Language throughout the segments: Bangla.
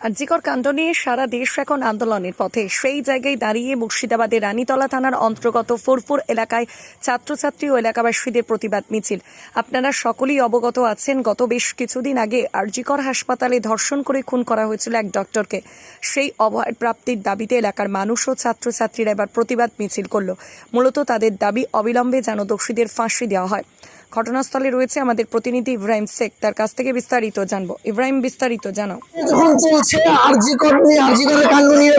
আরজিকর কাণ্ড নিয়ে সারা দেশ এখন আন্দোলনের পথে। সেই জায়গায় দাঁড়িয়ে মুর্শিদাবাদের রানীতলা থানার অন্তর্গত ফুরফুর এলাকায় ছাত্রছাত্রী ও এলাকাবাসীদের প্রতিবাদ মিছিল। আপনারা সকলেই অবগত আছেন, গত বেশ কিছুদিন আগে আরজিকর হাসপাতালে ধর্ষণ করে খুন করা হয়েছিল এক ডক্টরকে। সেই অভয় প্রাপ্তির দাবিতে এলাকার মানুষ ও ছাত্রছাত্রীরা এবার প্রতিবাদ মিছিল করল। মূলত তাদের দাবি অবিলম্বে যেন দোষীদের ফাঁসি দেওয়া হয়। ঘটনাস্থলে রয়েছে আমাদের প্রতিনিধি ইব্রাহিম শেখ। তার কাছ থেকে বিস্তারিত জানব। ইব্রাহিম, বিস্তারিত জানাও। যখন চলছে কাণ্ড নিয়ে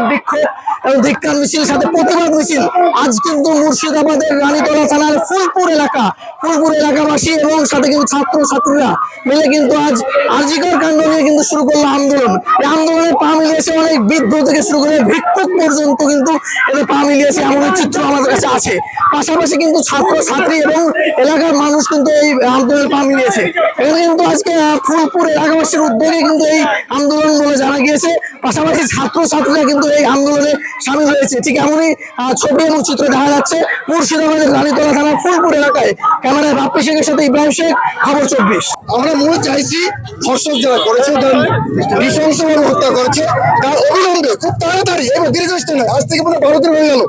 বিক্ষোভ মিছিল, সাথে প্রতিবাদ মিছিল, আজ কিন্তু মুর্শিদাবাদের রানীতলা থানার ফুলপুর এলাকা, ফুলপুর এলাকাবাসী এবং সাথে কিন্তু ছাত্র ছাত্রীরা মিলে কিন্তু আজ আরজিকর কাণ্ড নিয়ে কিন্তু শুরু করল আন্দোলন। এই আন্দোলনে পা মিলিয়েছে অনেক বৃদ্ধ থেকে শুরু করে ভিক্ষুক পর্যন্ত কিন্তু এতে পা মিলিয়েছে এমন চিত্র আমাদের কাছে আছে। পাশাপাশি কিন্তু ছাত্র ছাত্রী এবং এলাকার মানুষ কিন্তু এই আন্দোলনে এখানে কিন্তু আজকে ফুলপুর এলাকাবাসীর উদ্যোগে কিন্তু এই আন্দোলন বলে জানা গিয়েছে। পাশাপাশি ছাত্র ছাত্রীরা কিন্তু এই আন্দোলনে সামিল হয়েছে। ঠিক এমনই ছবি এবং চিত্র দেখা যাচ্ছে মুর্শিদাবাদের রানীতলা থানার ফুলপুর এলাকায়। ক্যামেরায় বাপ্পি শেখের সাথে ইব্রাহিম শেখ, খবর চব্বিশ। আমরা মূল চাইছি ধর্ষক যারা করেছে নৃশংসভাবে হত্যা করেছে, তার খুব তাড়াতাড়ি এবং আজ থেকে মনে বারো দিন হয়ে গেল।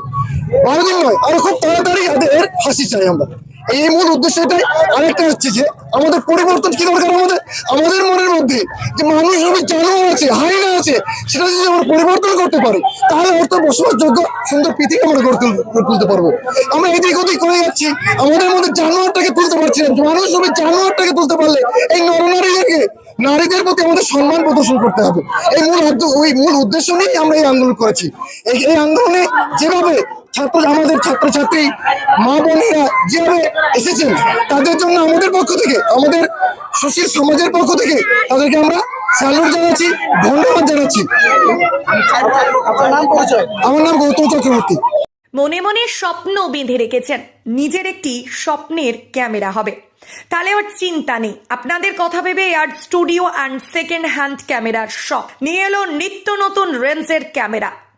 বারো দিন নয়, আরও খুব তাড়াতাড়ি এদের ফাঁসি চাই আমরা। এই মূল উদ্দেশ্যটাই আরেকটা হচ্ছে যে, আমাদের পরিবর্তন কি দরকার আমাদের? আমাদের মনের মধ্যে যে মানুষ হবে জানোয়ার আছে হাইনা আছে, সেটা যদি আমরা পরিবর্তন করতে পারি, তাহলে হয়তো বসবাসযোগ্য সুন্দর পৃথিবী আমরা গড়ে তুল- গড়ে তুলতে পারব। আমরা এদিক ওদিক করে যাচ্ছি, আমাদের মধ্যে জানোয়ারটাকে তুলতে পারছি না। মানুষ হবে, জানোয়ারটাকে তুলতে পারলে এই নরনারীদেরকে, নারীদের প্রতি আমাদের সম্মান প্রদর্শন করতে হবে। এই মূল ওই মূল উদ্দেশ্য নিয়েই আমরা এই আন্দোলন করেছি। এই আন্দোলনে যেভাবে ছাত্র আমাদের ছাত্রছাত্রী, মা বোনেরা যেভাবে এসেছেন, তাদের জন্য আমাদের পক্ষ থেকে, আমাদের সুশীল সমাজের পক্ষ থেকে তাদেরকে আমরা স্যালুট জানাচ্ছি, ধন্যবাদ জানাচ্ছি। আমার নাম গৌতম চক্রবর্তী। মনে মনে স্বপ্ন বেঁধে রেখেছেন, নিজের একটি স্বপ্নের ক্যামেরা হবে। তাহলে আর চিন্তা নেই, আপনাদের কথা ভেবে R studio and second hand ক্যামেরার শপ নিয়ে এলো নিত্য নতুন রেঞ্জের ক্যামেরা।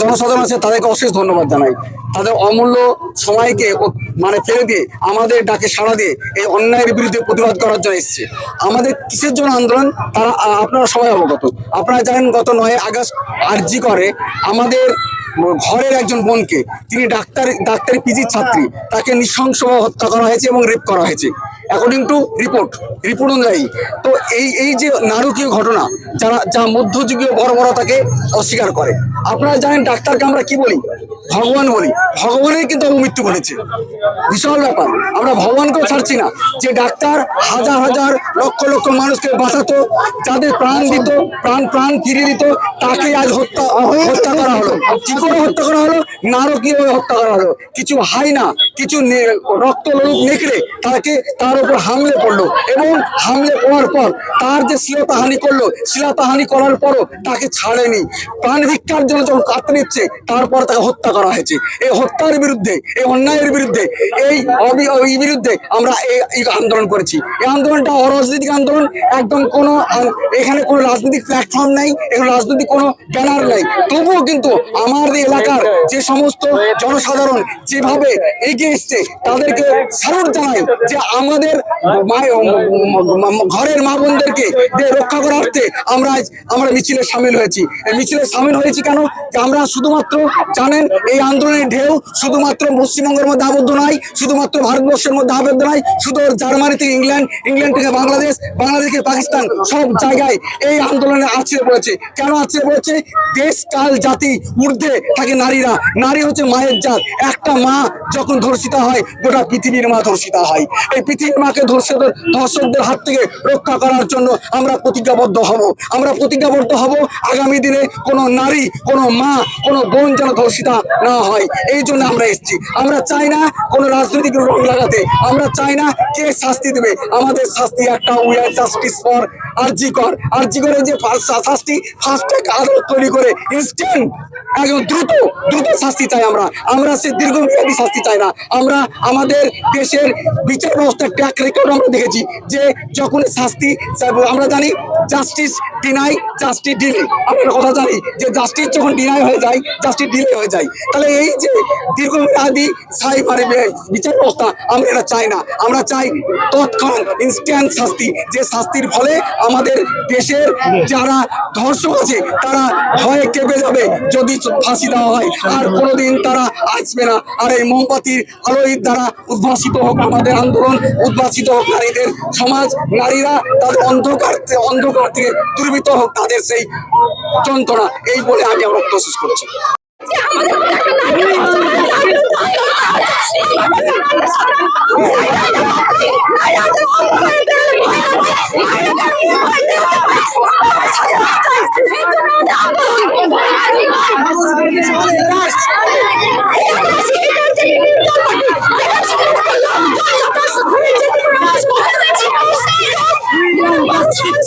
জনসাধারণ আছে, তাদেরকে অশেষ ধন্যবাদ জানাই। তাদের অমূল্য সময়কে মানে ফেলে দিয়ে আমাদের ডাকে সাড়া দিয়ে এই অন্যায়ের বিরুদ্ধে প্রতিবাদ করার জন্য এসেছে। আমাদের কিসের জন্য আন্দোলন, তারা আপনারা সবাই অবগত। আপনারা জানেন গত নয় আগস্ট আরজি করে আমাদের ঘরের একজন বোনকে, তিনি ডাক্তার, ডাক্তারি পিজির ছাত্রী, তাকে নৃশংসভাবে হত্যা করা হয়েছে এবং রেপ করা হয়েছে। অ্যাকর্ডিং টু রিপোর্ট রিপোর্ট অনুযায়ী। তো এই এই যে নারকীয় ঘটনা, যারা, যা মধ্যযুগীয় বড় বড় তাকে অস্বীকার করে, আপনারা জানেন ডাক্তারকে আমরা কি বলি? ভগবান বলি, ভগবানের কিন্তু মৃত্যু ঘটেছে। বিশাল ব্যাপার। আমরা ভগবানকেও ছাড়ছি না। যে ডাক্তার হাজার হাজার লক্ষ লক্ষ মানুষকে বাঁচাতো, যাদের প্রাণ দিত, প্রাণ প্রাণ ফিরিয়ে দিত তাকে আজ হত্যা হত্যা করা হলো। কি করে হত্যা করা হলো? নারকীয় হত্যা করা হলো। কিছু হাই না, কিছু রক্ত লোক নেকড়ে তাকে তার উপর হামলে পড়ল এবং হামলে পড়ার পর তার যে শ্লীলতাহানি করল শ্লীলতাহানি করার পরও তাকে ছাড়েনি। প্রাণ ভিক্ষার জন্য যখন কাতরে নিচ্ছে, তারপর তাকে হত্যা করা হয়েছে। এই হত্যার বিরুদ্ধে, এই অন্যায়ের বিরুদ্ধে, এই বিরুদ্ধে আমরা এই আন্দোলন করেছি। এই আন্দোলনটা অরাজনৈতিক আন্দোলন, একদম কোনো এখানে কোনো রাজনৈতিক প্ল্যাটফর্ম নাই, এখানে রাজনৈতিক কোনো ব্যানার নাই। তবুও কিন্তু আমার এলাকার যে সমস্ত জনসাধারণ যেভাবে এগিয়ে এসছে, তাদেরকে স্যালুট জানাই যে আমাদের ঘরের মা বোনদেরকে রক্ষা করার্থে আমরা আমরা মিছিলে সামিল হয়েছি। মিছিলে সামিল হয়েছি কেন? আমরা শুধুমাত্র জানেন এই আন্দোলনের ঢেউ শুধুমাত্র পশ্চিমবঙ্গের মধ্যে আবদ্ধ নয়, শুধুমাত্র ভারতবর্ষের মধ্যে আবদ্ধ নয়, শুধু জার্মানি থেকে ইংল্যান্ড ইংল্যান্ড থেকে বাংলাদেশ বাংলাদেশ থেকে পাকিস্তান সব জায়গায় এই আন্দোলনে আছড়ে পড়েছে। কেন আছড়ে পড়েছে? দেশ, কাল, জাতি, ঊর্ধ্বে থাকে নারীরা। নারী হচ্ছে মায়ের জাত। একটা মা যখন ধর্ষিতা হয়, গোটা পৃথিবীর মা ধর্ষিতা হয়। এই পৃথিবীর মাকে ধর্ষক ধর্ষকদের হাত থেকে রক্ষা করার জন্য আমরা প্রতিজ্ঞাবদ্ধ হব। আমরা প্রতিজ্ঞাবদ্ধ হব। আগামী দিনে কোনো নারী, কোনো মা, কোনো বোন যেন ধর্ষিতা না হয়। এই জন্য আমরা এসেছি। আমরা চাই না কোনো রাজনৈতিক রং লাগাতে। আমরা চাই না কে শাস্তি দেবে। আমাদের শাস্তি একটা we are justice for R G Kar. R G করে যে শাস্তি ফার্স্ট আদালত তৈরি করে ইনস্ট্যান্ট একদম দ্রুত দ্রুত শাস্তি চাই আমরা। আমরা সে দীর্ঘমেয়াদী শাস্তি চাই না। আমরা আমাদের দেশের বিচার ব্যবস্থার ট্র্যাক রেকর্ড আমরা দেখেছি যে যখন শাস্তি আমরা জানি জাস্টিস ডিনাই জাস্টিস ডিলে একটা কথা জানি যে জাস্টিস যখন ডিনাই হয়ে যায় জাস্টিস ডিলে হয়ে যায়। তাহলে এই যে দীর্ঘমেয়াদী সাই মানে বিচার ব্যবস্থা আমরা এটা চাই না। আমরা চাই তৎক্ষণ ইনস্ট্যান্ট শাস্তি। যে শাস্তির ফলে আমাদের দেশের যারা ধর্ষক আছে, তারা ভয়ে কেঁপে যাবে যদি ফাঁসি দেওয়া হয়। আর কোনোদিন তারা আসবে না। আর এই মোমবাতির আলোয় দ্বারা উদ্ভাসিত হোক আমাদের আন্দোলন, উদ্ভাসিত হোক নারীদের সমাজ। নারীরা তাদের অন্ধকার অন্ধকার থেকে দুর্বৃত হোক তাদের সেই যন্ত্রণা এই বলে আমি বক্তব্য শেষ করছি।